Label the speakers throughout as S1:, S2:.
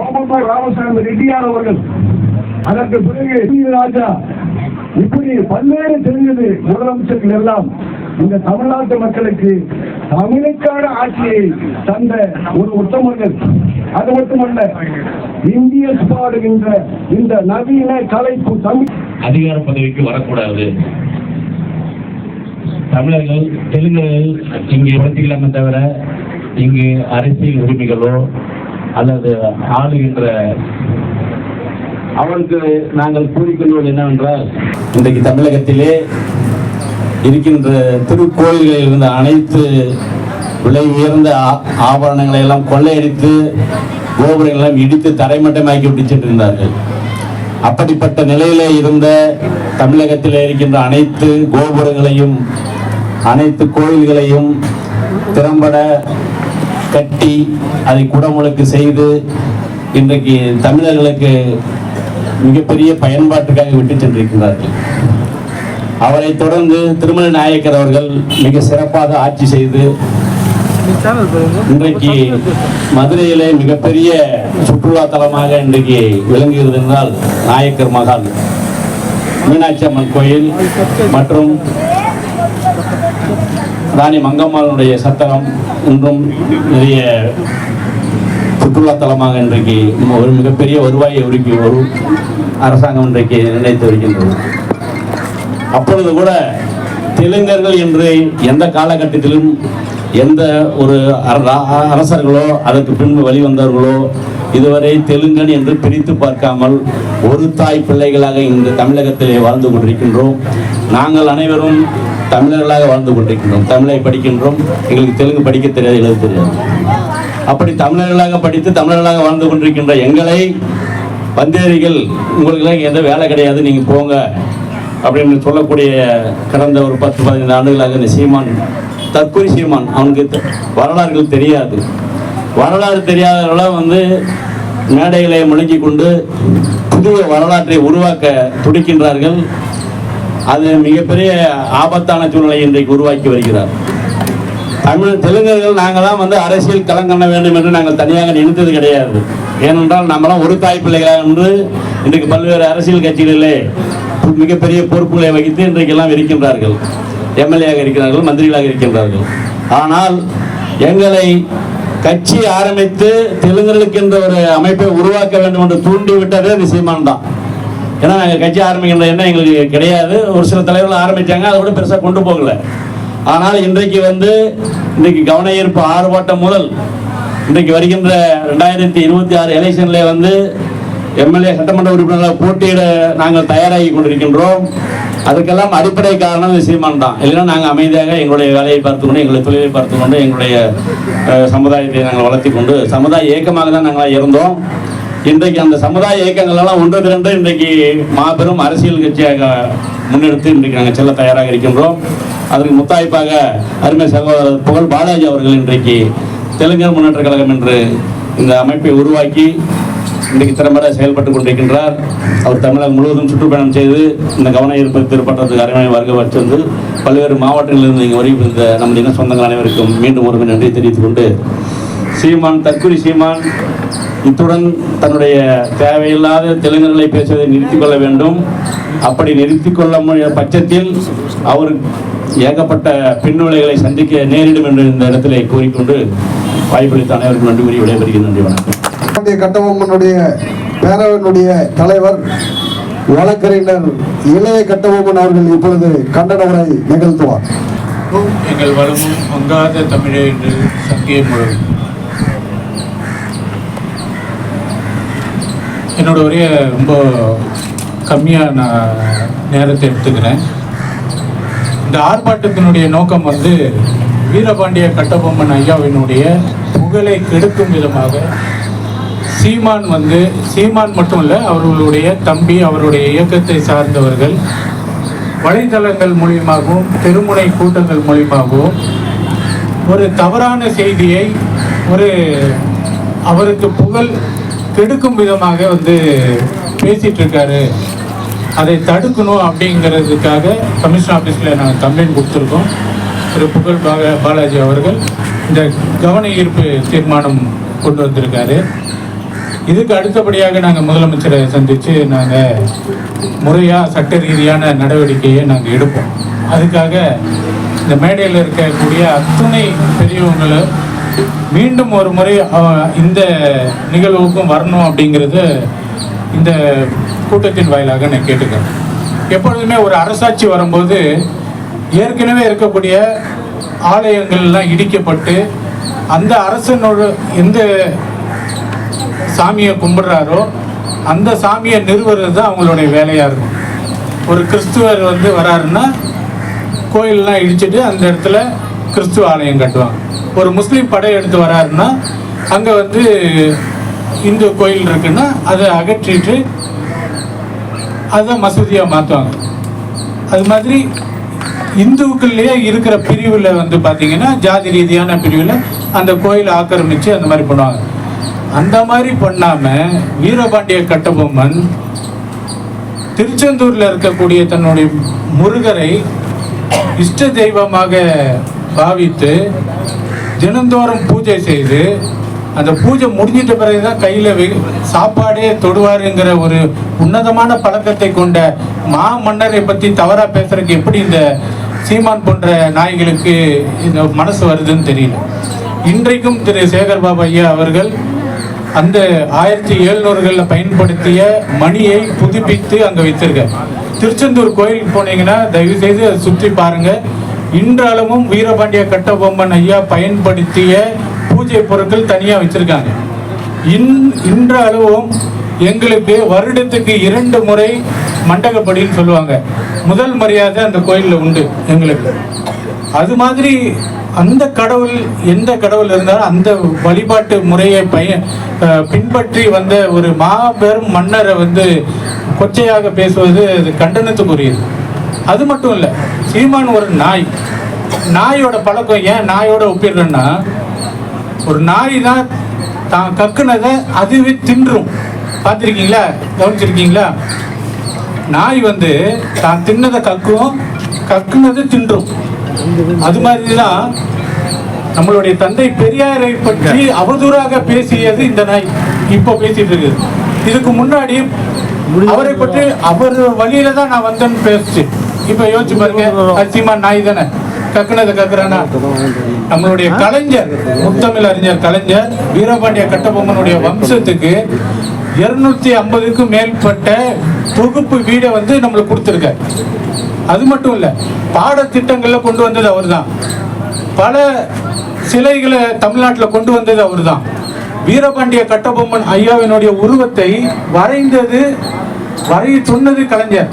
S1: ஓமம்மா ராமசாமி ரெட்டியார் அவர்கள் அதற்கு பிறகு ராஜா. இப்படி பல்வேறு தெரிஞ்சது முதலமைச்சர்கள் எல்லாம் இந்த தமிழ்நாட்டு மக்களுக்கு தமிழுக்கான ஆட்சியை தந்த ஒரு உத்தமர்கள் அது மட்டுமல்ல இந்திய பாடுகின்ற இந்த நவீன கலைப்பு தமிழ்
S2: அதிகார பதவிக்கு வரக்கூடாது. தமிழர்கள் தெலுங்கர்கள் இங்கே வளர்த்திக்கலாமே தவிர இங்கு அரசியல் உரிமைகளோ அல்லது ஆளுகின்ற அவனுக்கு நாங்கள் கூறிக்கொள்வது என்னவென்றால் இன்றைக்கு தமிழகத்திலே இருக்கின்ற திருக்கோயில்களில் இருந்த அனைத்து விலை உயர்ந்த ஆ- ஆபரணங்களை எல்லாம் கொள்ளையடித்து கோபுரங்களெல்லாம் இடித்து தரைமட்டமாக்கி விட்டு சென்றிருந்தார்கள். அப்படிப்பட்ட நிலையிலே இருந்த தமிழகத்தில் இருக்கின்ற அனைத்து கோபுரங்களையும் அனைத்து கோயில்களையும் திறம்பட கட்டி அதை குடமுழுக்கு செய்து இன்றைக்கு தமிழர்களுக்கு மிகப்பெரிய பயன்பாட்டுக்காக விட்டு சென்றிருக்கிறார்கள். அவரை தொடர்ந்து திருமண நாயக்கர் அவர்கள் மிக சிறப்பாக ஆட்சி செய்து இன்றைக்கு மதுரையிலே மிகப்பெரிய சுற்றுலா தலமாக இன்றைக்கு விளங்குகிறது என்றால் நாயக்கர் மகால். மீனாட்சி அம்மன் கோயில் மற்றும் ராணி மங்கம்மாளுடைய சத்திரம் இன்றும் நிறைய சுற்றுலாத்தலமாக இன்றைக்கு ஒரு மிகப்பெரிய வருவாயை உருக்கி ஒரு அரசாங்கம் இன்றைக்கு நிர்ணயித்து வருகின்றது. அப்பொழுது கூட தெலுங்கர்கள் என்று எந்த காலகட்டத்திலும் எந்த ஒரு அர- அரசர்களோ அதற்கு பின்பு வழிவந்தவர்களோ இதுவரை தெலுங்கன் என்று பிரித்து பார்க்காமல் ஒரு தாய் பிள்ளைகளாக இந்த தமிழகத்திலே வாழ்ந்து கொண்டிருக்கின்றோம். நாங்கள் அனைவரும் தமிழர்களாக வாழ்ந்து கொண்டிருக்கின்றோம். தமிழை படிக்கின்றோம். எங்களுக்கு தெலுங்கு படிக்க தெரியாது எழுத தெரியாது. அப்படி தமிழர்களாக படித்து தமிழர்களாக வாழ்ந்து கொண்டிருக்கின்ற எங்களை வந்தேரிகள் உங்களுக்கெல்லாம் எந்த வேலை கிடையாது நீங்கள் போங்க அப்படின்னு சொல்லக்கூடிய கடந்த ஒரு பத்து பதினைந்து ஆண்டுகளாக இந்த சீமான் தற்கொலை சீமான் அவனுக்கு வரலாறுகள் தெரியாது. வரலாறு தெரியாதவர்களாம் வந்து மேடைகளை முழங்கி கொண்டு புதிய வரலாற்றை உருவாக்க துடிக்கின்றார்கள். அது மிகப்பெரிய ஆபத்தான சூழ்நிலை இன்றைக்கு உருவாக்கி வருகிறார். தமிழ் தெலுங்கர்கள் தான் வந்து அரசியல் களங்கண்ண வேண்டும் என்று நாங்கள் தனியாக நினைத்தது கிடையாது. ஏனென்றால் நம்மளாம் ஒரு தாய் பிள்ளைகளாக என்று இன்றைக்கு பல்வேறு அரசியல் கட்சிகளிலே மிகப்பெரிய பொறுப்புகளை வகித்து இன்றைக்கெல்லாம் இருக்கின்றார்கள். எம்எல்ஏயாக இருக்கிறார்கள் மந்திரிகளாக இருக்கின்றார்கள். ஆனால் எங்களை கட்சி ஆரம்பித்து தெலுங்கர்களுக்கு என்ற ஒரு அமைப்பை உருவாக்க வேண்டும் என்று தூண்டி விட்டதே சீமான் தான் ஏன்னா நாங்கள் கட்சி ஆரம்பிக்கின்ற எண்ணம் எங்களுக்கு கிடையாது. ஒரு சில தலைவர்கள் ஆரம்பித்தாங்க அதை கூட பெருசாக கொண்டு போகல. ஆனால் இன்றைக்கு வந்து இன்றைக்கு கவன ஈர்ப்பு ஆர்ப்பாட்டம் முதல் இன்றைக்கு வருகின்ற ரெண்டாயிரத்தி இருபத்தி ஆறு எலெக்ஷனில் வந்து எம்எல்ஏ சட்டமன்ற உறுப்பினர்களாக போட்டியிட நாங்கள் தயாராகி கொண்டிருக்கின்றோம். அதுக்கெல்லாம் அடிப்படை காரணம் இந்த சீமான் தான். இல்லைன்னா நாங்கள் அமைதியாக எங்களுடைய வேலையை பார்த்து கொண்டு எங்களுடைய தொழிலை பார்த்து கொண்டு எங்களுடைய சமுதாயத்தை நாங்கள் வளர்த்தி கொண்டு சமுதாய இயக்கமாக தான் நாங்களாக இருந்தோம். இன்றைக்கு அந்த சமுதாய இயக்கங்கள் எல்லாம் ஒன்று திரண்டு இன்றைக்கு மாபெரும் அரசியல் கட்சியாக முன்னெடுத்து இன்றைக்கு நாங்கள் செல்ல தயாராக இருக்கின்றோம். அதற்கு முத்தாய்ப்பாக அருமை சகோதரர் புகழ் பாலாஜி அவர்கள் இன்றைக்கு தெலுங்கர் முன்னேற்ற கழகம் என்று இந்த அமைப்பை உருவாக்கி இன்றைக்கு திறம்பட செயல்பட்டு கொண்டிருக்கின்றார். அவர் தமிழகம் முழுவதும் சுற்றுப்பயணம் செய்து இந்த கவன ஈர்ப்பு திருப்பட்டத்துக்கு அருமை வருகை வச்சிருந்து பல்வேறு மாவட்டங்களிலிருந்து இங்கே வரையும் இந்த நமது இன சொந்தங்கள் அனைவருக்கும் மீண்டும் ஒரு நன்றி தெரிவித்துக் கொண்டு சீமான் தற்குறி சீமான் இத்துடன் தன்னுடைய தேவையில்லாத தெலுங்கர்களை பேசுவதை நிறுத்திக் கொள்ள வேண்டும். அப்படி நிறுத்திக் கொள்ள முடிய பட்சத்தில் அவர் ஏகப்பட்ட பின்விளைகளை சந்திக்க நேரிடும் என்று இந்த இடத்திலே கூறிக்கொண்டு வாய்ப்பளித்த அனைவருக்கும் நன்றி கூறி விடைபெறுகிறேன். நன்றி வணக்கம்.
S3: நம்முடைய கட்டபொம்மனுடைய பேரவனுடைய தலைவர் வழக்கறிஞர் இளைய கட்டபொம்மன் அவர்கள் இப்பொழுது கண்டன உரை நிகழ்த்துவார்.
S4: எங்கள் வளமும் மங்காத தமிழே என்று சங்கே முழங்கும் என்னோட உரையை ரொம்ப கம்மியாக நான் நேரத்தை எடுத்துக்கிறேன். இந்த ஆர்ப்பாட்டத்தினுடைய நோக்கம் வந்து வீரபாண்டிய கட்டபொம்மன் ஐயாவினுடைய புகழை கெடுக்கும் விதமாக சீமான் வந்து சீமான் மட்டும் இல்லை அவர்களுடைய தம்பி அவருடைய இயக்கத்தை சார்ந்தவர்கள் வலைதளங்கள் மூலியமாகவும் தெருமுனை கூட்டங்கள் மூலியமாகவும் ஒரு தவறான செய்தியை ஒரு அவருக்கு புகழ் கெடுக்கும் விதமாக வந்து பேசிட்டு இருக்காரு அதை தடுக்கணும் அப்படிங்கிறதுக்காக கமிஷன் ஆஃபீஸில் நாங்கள் கம்ப்ளைண்ட் கொடுத்துருக்கோம். திரு புகழ் பாக பாலாஜி அவர்கள் இந்த கவன ஈர்ப்பு தீர்மானம் கொண்டு வந்திருக்காரு. இதுக்கு அடுத்தபடியாக நாங்கள் முதலமைச்சரை சந்தித்து நாங்கள் முறையாக சட்ட ரீதியான நடவடிக்கையை நாங்கள் எடுப்போம். அதுக்காக இந்த மேடையில் இருக்கக்கூடிய அத்துணை பெரியவங்களும் மீண்டும் ஒரு முறை இந்த நிகழ்வுக்கும் வரணும் அப்படிங்கிறது இந்த கூட்டத்தின் வாயிலாக நான் கேட்டுக்கிறேன். எப்பொழுதுமே ஒரு அரசாட்சி வரும்போது ஏற்கனவே இருக்கக்கூடிய ஆலயங்கள்லாம் இடிக்கப்பட்டு அந்த அரசனோட எந்த சாமியை கும்பிடுறாரோ அந்த சாமியை நிறுவுறது தான் அவங்களுடைய வேலையாக இருக்கும். ஒரு கிறிஸ்துவர் வந்து வராருன்னா கோயிலெலாம் இடிச்சிட்டு அந்த இடத்துல கிறிஸ்துவ ஆலயம் கட்டுவாங்க. ஒரு முஸ்லீம் படை எடுத்து வராருன்னா அங்கே வந்து இந்து கோயில் இருக்குன்னா அதை அகற்றிட்டு அதை மசூதியாக மாற்றுவாங்க அது மாதிரி இந்துக்கள்லேயே இருக்கிற பிரிவில் வந்து பார்த்தீங்கன்னா ஜாதி ரீதியான பிரிவில் அந்த கோயிலை ஆக்கிரமித்து அந்த மாதிரி பண்ணுவாங்க. அந்த மாதிரி பண்ணாமல் வீரபாண்டிய கட்டபொம்மன் திருச்செந்தூரில் இருக்கக்கூடிய தன்னுடைய முருகரை இஷ்ட தெய்வமாக பாவித்து தினந்தோறும் பூஜை செய்து அந்த பூஜை முடிஞ்சிட்ட பிறகுதான் கையில் சாப்பாடே தொடுவாருங்கிற ஒரு உன்னதமான பழக்கத்தை கொண்ட மா மன்னரை பற்றி தவறாக பேசுறதுக்கு எப்படி இந்த சீமான் போன்ற நாய்களுக்கு இந்த மனசு வருதுன்னு தெரியல. இன்றைக்கும் திரு சேகர் பாபு ஐயா அவர்கள் அந்த ஆயிரத்தி எழுநூறுகளில் பயன்படுத்திய மணியை புதுப்பித்து அங்கே வைத்திருக்கார். திருச்செந்தூர் கோயிலுக்கு போனீங்கன்னா தயவு செய்து அதை சுற்றி பாருங்கள் இன்றளவும் வீரபாண்டிய கட்டபொம்மன் ஐயா பயன்படுத்திய பூஜை பொருட்கள் தனியாக வச்சிருக்காங்க. இன் இன்றளவும் எங்களுக்கு வருடத்துக்கு இரண்டு முறை மண்டகப்படின்னு சொல்லுவாங்க. முதல் மரியாதை அந்த கோயிலில் உண்டு எங்களுக்கு. அது மாதிரி அந்த கடவுள் எந்த கடவுள் இருந்தாலும் அந்த வழிபாட்டு முறையை பய பின்பற்றி வந்த ஒரு மாபெரும் மன்னரை வந்து கொச்சையாக பேசுவது அது கண்டனத்துக்குரியது. அது மட்டும் இல்லை சீமான் ஒரு நாய். நாயோட பழக்கம் ஏன் நாயோட ஒப்பிடுறேன்னா ஒரு நாய் தான் தான் கக்குனதை அதுவே தின்றும். பார்த்துருக்கீங்களா? கவனிச்சிருக்கீங்களா? நாய் வந்து தான் தின்னதை கக்கும் கக்குனது தின்றும். அது மாதிரி தான் நம்மளுடைய தந்தை பெரியாரை பற்றி அவதூறாக பேசியது இந்த நாய். இப்போ பேசிட்டு இருக்குது. இதுக்கு முன்னாடி அவரை பற்றி அவர் வழியில தான் நான் வந்தேன்னு பேசுச்சு. இப்போ யோசிச்சு பாருங்க அசிமா நாய் தானே? கக்குனதை கக்குறானா? நம்மளுடைய கலைஞர் முத்தமிழ் அறிஞர் கலைஞர் வீரபாண்டிய கட்டபொம்மனுடைய வம்சத்துக்கு இருநூத்தி ஐம்பதுக்கும் மேற்பட்ட தொகுப்பு வீடை வந்து நம்மளுக்கு கொடுத்துருக்காரு. அது மட்டும் இல்ல பாடத்திட்டங்கள்ல கொண்டு வந்தது அவர்தான். பல சிலைகளை தமிழ்நாட்டில் கொண்டு வந்தது அவர்தான். வீரபாண்டிய கட்டபொம்மன் ஐயாவினுடைய உருவத்தை வரைந்தது வரைய சொன்னது கலைஞர்.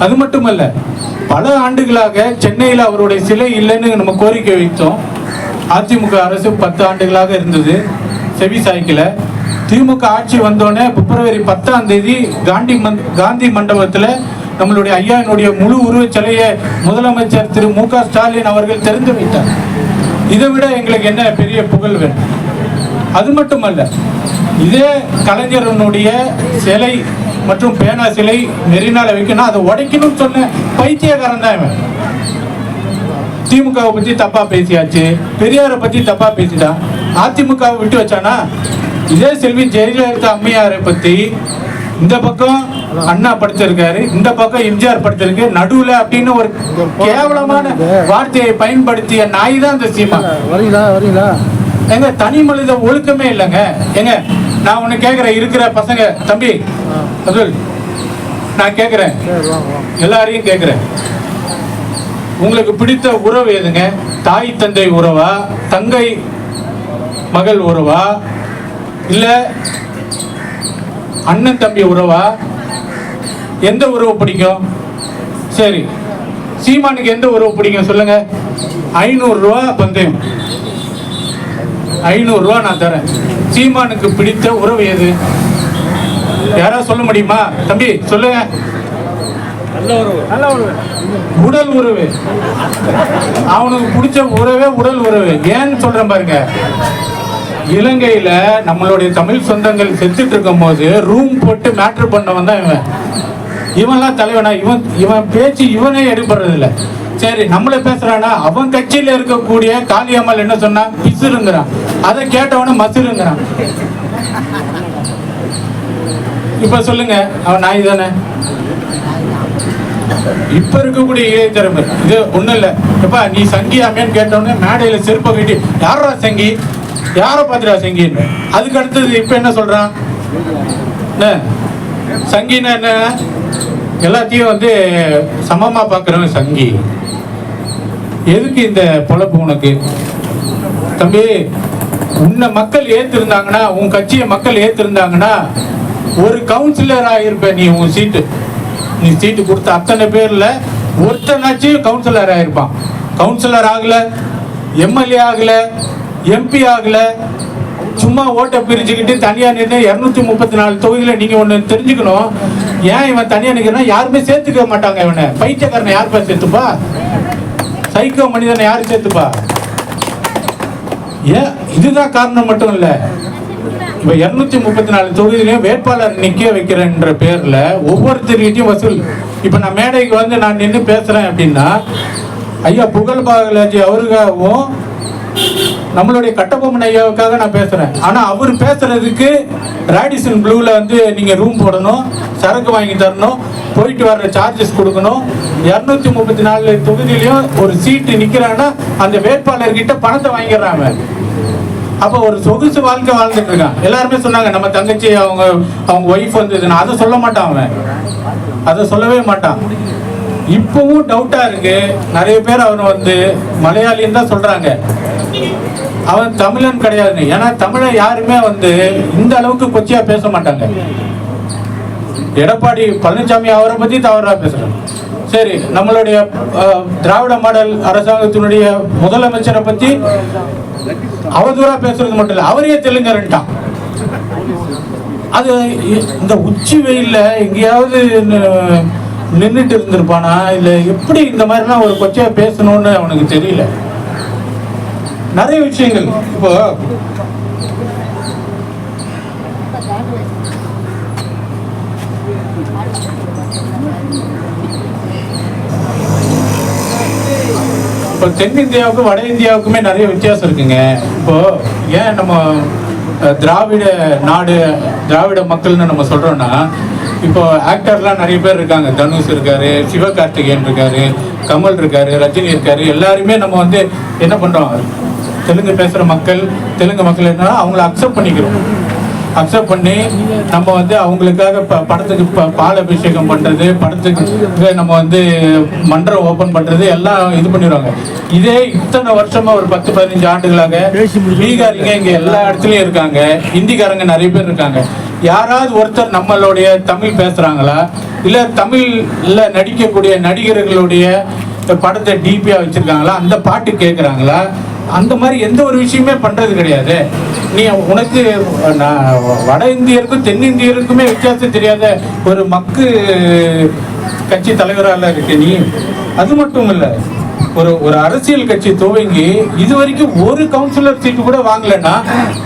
S4: அது மட்டுமல்ல பல ஆண்டுகளாக சென்னையில் அவருடைய சிலை இல்லைன்னு நம்ம கோரிக்கை வைத்தோம். அதிமுக அரசு பத்து ஆண்டுகளாக இருந்தது செவி சாய்க்கல. திமுக ஆட்சி வந்தோடனே பிப்ரவரி பத்தாம் தேதி காந்தி மந்த் காந்தி மண்டபத்தில் நம்மளுடைய ஐயாவினுடைய முழு உருவச் சிலையை முதலமைச்சர் திரு மு க ஸ்டாலின் அவர்கள் திறந்து வைத்தார். இதை விட எங்களுக்கு என்ன பெரிய புகழ் வேணும்? அது மட்டுமல்ல இதே கலைஞரனுடைய சிலை மற்றும் பேனா சிலை மெரினால வைக்கணும். அதை உடைக்கணும்னு சொன்ன பைத்தியக்காரன் தான் இவன். திமுகவை பத்தி தப்பா பேசியாச்சு. பெரியாரை பத்தி தப்பா பேசிட்டான் அதிமுகவை விட்டு வச்சானா? இதே செல்வி ஜெயலலிதா அம்மையாரை பத்தி இந்த பக்கம் அண்ணா படுத்திருக்காரு இந்த பக்கம் எம்ஜிஆர் படுத்திருக்கு நடுவுல அப்படின்னு ஒரு கேவலமான வார்த்தையை பயன்படுத்திய நாய் தான் இந்த சீமா.
S5: வரீங்களா? வரீங்களா?
S4: எங்க தனி மனித ஒழுக்கமே இல்லைங்க. எங்க நான் ஒண்ணு கேக்குறேன் இருக்கிற பசங்க தம்பி அதுல் நான்
S5: வாங்க.
S4: எல்லாரையும் கேக்குறேன். உங்களுக்கு பிடித்த உறவு எதுங்க? தாய் தந்தை உறவா? தங்கை மகள் உறவா? இல்ல அண்ணன் தம்பி உறவா? எந்த உறவு பிடிக்கும்? சரி. சீமானுக்கு எந்த உறவு பிடிக்கும் சொல்லுங்க. ஐநூறு ரூபா பந்தயம். ஐநூறு ரூபா நான் தரேன். சீமானுக்கு பிடித்த உறவு எது? யாராவது சொல்ல முடியுமா? தம்பி சொல்லுங்க. உடல் உறவு. அவனுக்கு பிடிச்ச உறவே உடல் உறவு. ஏன்னு சொல்றேன் பாருங்க. இலங்கையில நம்மளுடைய தமிழ் சொந்தங்கள் செத்துட்டு இருக்கும் போது ரூம் போட்டு மேட்ரு பண்ணவன் தான் இவன். இவன்லாம் தலைவனா இவன் இவன் பேச்சு இவனே எடுபடுறது இல்ல சரி நம்மள பேசுறானா? அவன் கட்சியில இருக்கக்கூடிய காளியம்மாள் என்ன சொன்னா? பிசுருங்கிறான் அதை கேட்டவன மசுருங்கிறான் இப்ப சொல்லுங்க அவன் நாய் தானே? இப்ப இருக்கக்கூடிய இளைய இது ஒண்ணும் இல்ல. எப்பா நீ சங்கியாமேன்னு கேட்டவொடனே மேடையில செருப்பை கட்டி யாரா சங்கி? யார பாத்துடா சங்கின்னு? அதுக்கு அடுத்தது இப்ப என்ன சொல்றான்? என்ன? சங்கின்னா என்ன? எல்லாத்தையும் வந்து சமமா பாக்குறவன் சங்கி. எதுக்கு இந்த பொழப்பு உனக்கு? தம்பி உன்னை மக்கள் ஏத்திருந்தாங்கன்னா உன் கட்சியை மக்கள் ஏத்திருந்தாங்கன்னா ஒரு கவுன்சிலர் இருப்ப நீ உன் சீட்டு நீ சீட்டு கொடுத்த அத்தனை பேர்ல ஒருத்தனாச்சும் கவுன்சிலர் ஆயிருப்பான். கவுன்சிலர் ஆகல எம்எல்ஏ ஆகல எம்பி ஆகல சும்மா ஓட்டை பிரிச்சுக்கிட்டு தனியா நின்று இருநூத்தி முப்பத்தி நாலு தொகுதியில நீங்க ஒண்ணு தெரிஞ்சுக்கணும். ஏன் இவன் தனியா நிக்கிறான்? யாருமே சேர்த்துக்க மாட்டாங்க இவனை. பைத்தியக்காரனை யாருப்பா சேர்த்துப்பா? சைக்கோ மனிதனை யாரு சேர்த்துப்பா? ஏன் இதுதான் காரணம் மட்டும் இல்ல இப்ப இருநூத்தி முப்பத்தி நாலு தொகுதியிலையும் வேட்பாளர் நிக்க வைக்கிறேன்ற பேர்ல ஒவ்வொருத்தருக்கிட்டையும் வசூல். இப்ப நான் மேடைக்கு வந்து நான் நின்று பேசுறேன் அப்படின்னா ஐயா புகழ் பாகலாஜி அவருக்காகவும் நம்மளுடைய கட்டபொம்மன் ஐயாவுக்காக நான் பேசுறேன். ஆனா அவர் பேசுறதுக்கு ராடிசன் ப்ளூல வந்து நீங்க ரூம் போடணும் சரக்கு வாங்கி தரணும் போயிட்டு வர்ற சார்ஜஸ் கொடுக்கணும். இரநூத்தி முப்பத்தி நாலு தொகுதியிலையும் ஒரு சீட்டு நிக்கிறான்னா அந்த வேட்பாளர் கிட்ட பணத்தை வாங்கிடுறாங்க. அப்ப ஒரு சொகுசு வாழ்க்கை வாழ்ந்துட்டு இருக்கான். எல்லாருமே சொன்னாங்க நம்ம தங்கச்சி அவங்க அவங்க ஒய்ஃப் வந்ததுன்னா அதை சொல்ல மாட்டான் அவன். அதை சொல்லவே மாட்டான். இப்பவும் டவுட்டா இருக்கு. நிறைய பேர் அவனை வந்து மலையாளின்னு தான் சொல்றாங்க. அவன் தமிழன் கிடையாதுன்னு. ஏன்னா தமிழை யாருமே வந்து இந்த அளவுக்கு கொச்சியா பேச மாட்டாங்க. எடப்பாடி பழனிசாமி அவரை பத்தி தவறா பேசுறாங்க சரி நம்மளுடைய திராவிட மாடல் அரசாங்கத்தினுடைய முதலமைச்சரை பத்தி அவதூறா பேசுறது மட்டும் இல்ல அவரே தெலுங்கரன்ட்டான் அது இந்த உச்சி வெயில்ல எங்கேயாவது நின்றுட்டு இருந்திருப்பானா? இல்ல எப்படி இந்த மாதிரிலாம் ஒரு கொச்சையா பேசணும்னு அவனுக்கு தெரியல. நிறைய விஷயங்கள். இப்போ இப்போ தென்னிந்தியாவுக்கும் வட இந்தியாவுக்குமே நிறைய வித்தியாசம் இருக்குங்க. இப்போ ஏன் நம்ம திராவிட நாடு திராவிட மக்கள்னு நம்ம சொல்றோம்னா இப்போ ஆக்டர்லாம் நிறைய பேர் இருக்காங்க. தனுஷ் இருக்காரு சிவகார்த்திகேயன் இருக்காரு கமல் இருக்காரு ரஜினி இருக்காரு. எல்லாருமே நம்ம வந்து என்ன பண்றோம்? தெலுங்கு பேசுற மக்கள் தெலுங்கு மக்கள் என்ன அவங்கள அக்செப்ட் பண்ணிக்கிறோம். அக்செப்ட் பண்ணி நம்ம வந்து அவங்களுக்காக படத்துக்கு பால் அபிஷேகம் பண்ணுறது படத்துக்கு நம்ம வந்து மன்றம் ஓப்பன் பண்ணுறது எல்லாம் இது பண்ணிடுவாங்க. இதே இத்தனை வருஷமாக ஒரு பத்து பதினஞ்சு ஆண்டுகளாக பீகாரிங்க இங்கே எல்லா இடத்துலையும் இருக்காங்க. ஹிந்திக்காரங்க நிறைய பேர் இருக்காங்க. யாராவது ஒருத்தர் நம்மளுடைய தமிழ் பேசுகிறாங்களா இல்லை தமிழில் நடிக்கக்கூடிய நடிகர்களுடைய படத்தை டிபியாக வச்சுருக்காங்களா? அந்த பாட்டு கேட்குறாங்களா அந்த மாதிரி எந்த ஒரு விஷயமே பண்றது கிடையாது. நீ உனக்கு வட இந்தியருக்கும் தென்னிந்தியருக்குமே வித்தியாசம் தெரியாத ஒரு மக்கு கட்சி தலைவரால இருக்கு நீ. அது மட்டும் இல்ல ஒரு ஒரு அரசியல் கட்சி துவங்கி இது வரைக்கும் ஒரு கவுன்சிலர் சீட்டு கூட வாங்கலைன்னா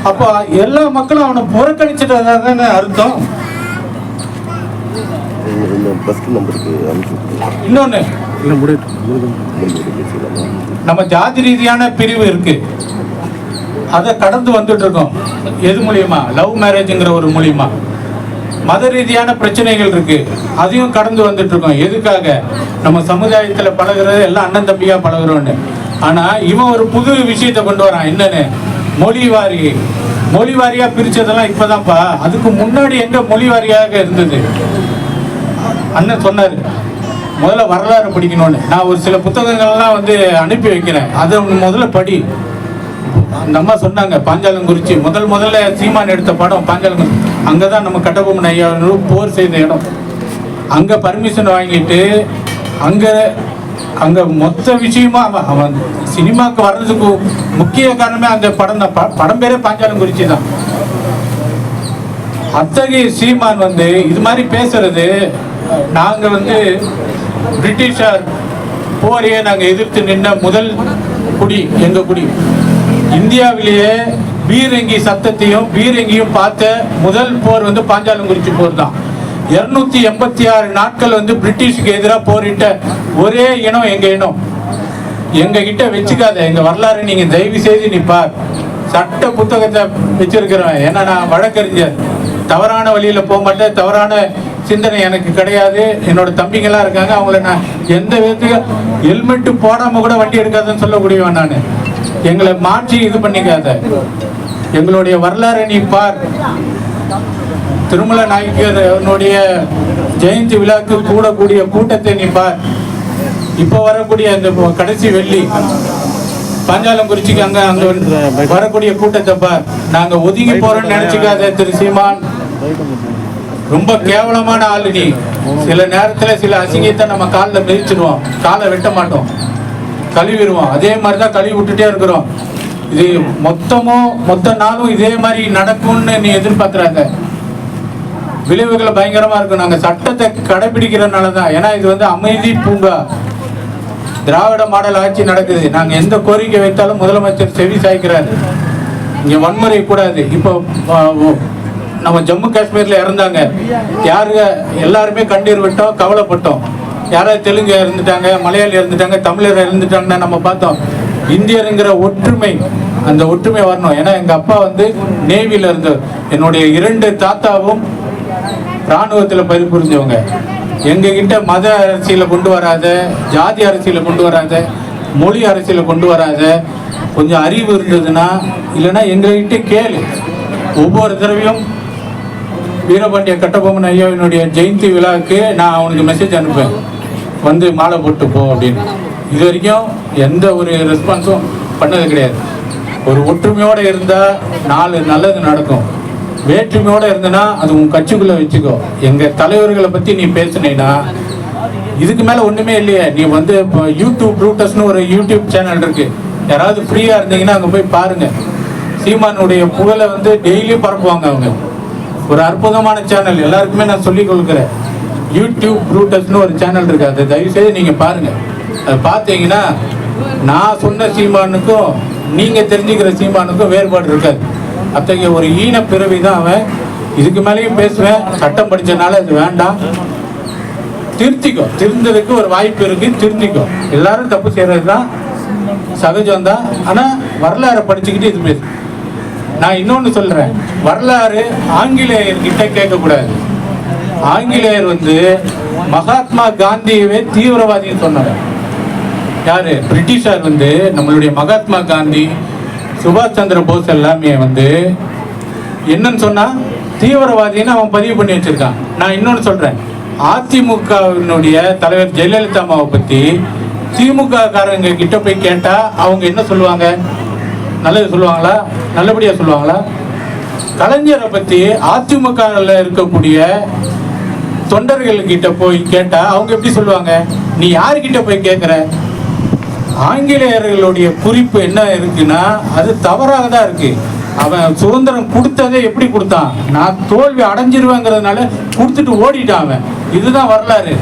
S4: அப்போ எல்லா மக்களும் அவனை புறக்கணிச்சிட்டதா தானே அர்த்தம்
S5: இந்த
S4: நம்ம ஜாதி ரீதியான பிரிவு இருக்கு. அதை கடந்து வந்துட்டு இருக்கோம். எது மூலியமா? லவ் மேரேஜ்ங்கிற ஒரு மூலியமா. மத ரீதியான பிரச்சனைகள் இருக்கு. அதையும் கடந்து வந்துட்டு இருக்கோம். எதுக்காக? நம்ம சமுதாயத்தில் பழகுறது எல்லாம் அண்ணன் தம்பியா பழகிறோன்னு ஆனா இவன் ஒரு புது விஷயத்தை கொண்டு வரான். என்னன்னு? மொழி வாரி. மொழி வாரியா பிரிச்சதெல்லாம் இப்பதான்ப்பா. அதுக்கு முன்னாடி எங்க மொழி வாரியாக இருந்தது? அண்ணன் சொன்னாரு. முதல்ல வரலாறு படிக்கணும்னு. நான் ஒரு சில புத்தகங்கள்லாம் வந்து அனுப்பி வைக்கிறேன். அதை முதல்ல படி. அந்த அம்மா சொன்னாங்க பாஞ்சாலங்குறிச்சி. முதல் முதல்ல சீமான் எடுத்த படம் பாஞ்சாலங்குறிச்சி. அங்கே தான் நம்ம கட்டபொம்மன் ஐயா போர் செய்த இடம். அங்கே பர்மிஷன் வாங்கிட்டு அங்கே அங்கே மொத்த விஷயமா அவன் அவன் சினிமாவுக்கு வர்றதுக்கு முக்கிய காரணமே அந்த படம் தான். ப- படம் பேரே பாஞ்சாலங்குறிச்சி தான். அத்தகைய சீமான் வந்து இது மாதிரி பேசுறது நாங்கள் வந்து பிரிட்டிஷார் போரையே நாங்கள் எதிர்த்து நின்ற முதல் குடி எங்கள் குடி. இந்தியாவிலேயே பீரங்கி சத்தத்தையும் பீரங்கியும் பார்த்த முதல் போர் வந்து பாஞ்சாலங்குறிச்சி போர் தான். இருநூத்தி எண்பத்தி ஆறு நாட்கள் வந்து பிரிட்டிஷுக்கு எதிராக போரிட்ட ஒரே இனம் எங்க இனம்? எங்க கிட்ட வச்சுக்காத எங்க வரலாறு நீங்க தயவு செய்து நீ பார். சட்ட புத்தகத்தை வச்சிருக்கிறவன் ஏன்னா நான் வழக்கறிஞர். தவறான வழியில போக மாட்டேன் தவறான சிந்தனை எனக்கு கிடையாது. என்னோட தம்பிங்கெல்லாம் இருக்காங்க. அவங்கள நான் எந்த விதத்துக்கு ஹெல்மெட்டு போடாம கூட வண்டி எடுக்காதுன்னு சொல்லக்கூடியவன் நான். எங்களை மாற்றி இது பண்ணிக்காத. எங்களுடைய வரலாறை நீ பார். திருமல நாயக்கருடைய ஜெயந்தி விழாக்கு கூடக்கூடிய கூட்டத்தை நீ பார். இப்போ வரக்கூடிய அந்த கடைசி வெள்ளி பாஞ்சாலங்குறிச்சிக்கு அங்க அங்க வரக்கூடிய கூட்டத்தை பார். நாங்க ஒதுங்கி போறோம்னு நினைச்சுக்காத திரு சீமான். ரொம்ப கேவலமான ஆளு நீ. சில நேரத்துல சில அசிங்கத்தை நம்ம காலில் மிதிச்சிருவோம். காலை வெட்ட மாட்டோம். கழுவிடுவோம். அதே மாதிரி தான் கழுவி விட்டுட்டே இருக்கிறோம். இது மொத்தமும் மொத்த நாளும் இதே மாதிரி நடக்கும்னு நீ எதிர்பார்க்குறாங்க. விளைவுகள் பயங்கரமாக இருக்கும். நாங்கள் சட்டத்தை கடைபிடிக்கிறதுனால தான் ஏன்னா இது வந்து அமைதி பூங்கா. திராவிட மாடல் ஆட்சி நடக்குது. நாங்கள் எந்த கோரிக்கை வைத்தாலும் முதலமைச்சர் செவி சாய்க்கிறாரு. இங்கே வன்முறை கூடாது. இப்போ நம்ம ஜம்மு காஷ்மீர்ல இறந்தாங்க. யாருங்க எல்லாருமே கண்ணீர் விட்டோம் கவலைப்பட்டோம். யாராவது தெலுங்கு இருந்துட்டாங்க மலையாளி இருந்துட்டாங்க தமிழர் இறந்துட்டாங்கன்னா நம்ம பார்த்தோம் இந்தியருங்கிற ஒற்றுமை அந்த ஒற்றுமை வரணும். ஏன்னா எங்க அப்பா வந்து நேவில இருந்து என்னுடைய இரண்டு தாத்தாவும் இராணுவத்தில் பணிபுரிஞ்சவங்க. எங்ககிட்ட மத அரசியலை கொண்டு வராத ஜாதி அரசியலை கொண்டு வராத மொழி அரசியலை கொண்டு வராத கொஞ்சம் அறிவு இருந்ததுன்னா இல்லைன்னா எங்ககிட்ட கேளு. ஒவ்வொரு தடவையும் வீரபாண்டிய கட்டபொம்மன் ஐயாவினுடைய ஜெயந்தி விழாவுக்கு நான் அவனுக்கு மெசேஜ் அனுப்பேன் வந்து மாலை போட்டு போ அப்படின்னு. இது வரைக்கும் எந்த ஒரு ரெஸ்பான்ஸும் பண்ணது கிடையாது. ஒரு ஒற்றுமையோடு இருந்தால் நாலு நல்லது நடக்கும். வேற்றுமையோடு இருந்தனா அது உன் கட்சிக்குள்ளே வச்சுக்கோ. எங்கள் தலைவர்களை பற்றி நீ பேசுனீன்னா இதுக்கு மேலே ஒன்றுமே இல்லையே. நீ வந்து இப்போ யூடியூப் ரூட்டர்ஸ்னு ஒரு யூடியூப் சேனல் இருக்குது யாராவது ஃப்ரீயாக இருந்தீங்கன்னா அங்கே போய் பாருங்கள் சீமானுடைய புகழை வந்து டெய்லியும் பரப்புவாங்க அவங்க. ஒரு அற்புதமான சேனல் எல்லாருக்குமே நான் சொல்லிக் கொடுக்குறேன். யூடியூப் ப்ரூட்டஸ்னு ஒரு சேனல் இருக்கு. அது தயவுசெய்து நீங்க பாருங்க. அதை பார்த்தீங்கன்னா நான் சொன்ன சீமானுக்கும் நீங்க தெரிஞ்சுக்கிற சீமானுக்கும் வேறுபாடு இருக்காது. அத்தகைய ஒரு ஈன பிறவி தான் அவன். இதுக்கு மேலேயும் பேசுவேன். சட்டம் படித்தனால அது வேண்டாம். திருத்திக்கோ. திருந்ததுக்கு ஒரு வாய்ப்பு இருக்கு. திருத்திக்கோ. எல்லாரும் தப்பு செய்யறது தான் சகஜம் தான் ஆனால் வரலாறை படிச்சுக்கிட்டு இது பேசு. நான் இன்னொன்னு சொல்றேன். வரலாறு ஆங்கிலேயர்கிட்ட கேட்கக்கூடாது. ஆங்கிலேயர் வந்து மகாத்மா காந்தியவே தீவிரவாதின்னு சொன்னார். யாரு? பிரிட்டிஷார் வந்து நம்மளுடைய மகாத்மா காந்தி சுபாஷ் சந்திர போஸ் எல்லாமே வந்து என்னன்னு சொன்னா தீவிரவாதின்னு அவன் பதிவு பண்ணி வச்சிருக்கான். நான் இன்னொன்னு சொல்றேன். அதிமுகவினுடைய தலைவர் ஜெயலலிதா அம்மாவை பத்தி திமுக காரங்க கிட்ட போய் கேட்டா அவங்க என்ன சொல்லுவாங்க? நல்லது சொல்லுவாங்களா? நல்லபடியா சொல்லுவாங்களா? கலைஞரை பத்தி அதிமுகவில் இருக்கக்கூடிய தொண்டர்கள் கிட்ட போய் கேட்டா அவங்க எப்படி சொல்லுவாங்க? நீ யாருக்கிட்ட போய் கேட்குற ஆங்கிலேயர்களுடைய குறிப்பு என்ன இருக்குன்னா அது தவறாக தான் இருக்கு. அவன் சுதந்திரம் கொடுத்ததே எப்படி கொடுத்தான்? நான் தோல்வி அடைஞ்சிருவேங்கிறதுனால கொடுத்துட்டு ஓடிட்டான் அவன். இதுதான் வரலாறு.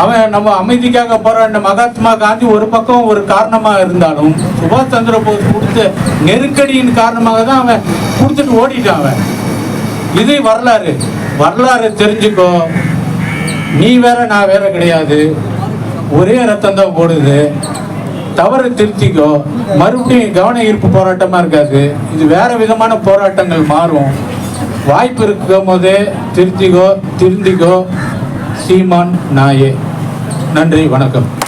S4: அவன் நம்ம அமைதிக்காக போராடின மகாத்மா காந்தி ஒரு பக்கம் ஒரு காரணமா இருந்தாலும் சுபாஷ் சந்திர போஸ் கொடுத்த நெருக்கடியின் காரணமாக தான் அவன் கொடுத்துட்டு ஓடிட்டான் அவன். இது வரலாறு. வரலாறு தெரிஞ்சுக்கோ. நீ வேற நான் வேற கிடையாது. ஒரே ரத்தம் தான் ஓடுது தவறு திருத்திக்கோ. மறுபடியும் கவன ஈர்ப்பு போராட்டமா இருக்காது. இது வேற விதமான போராட்டங்கள் மாறும். வாய்ப்பு இருக்கும் போதே திருத்திக்கோ திருந்திக்கோ. சீமான் நாயே. நன்றி வணக்கம்.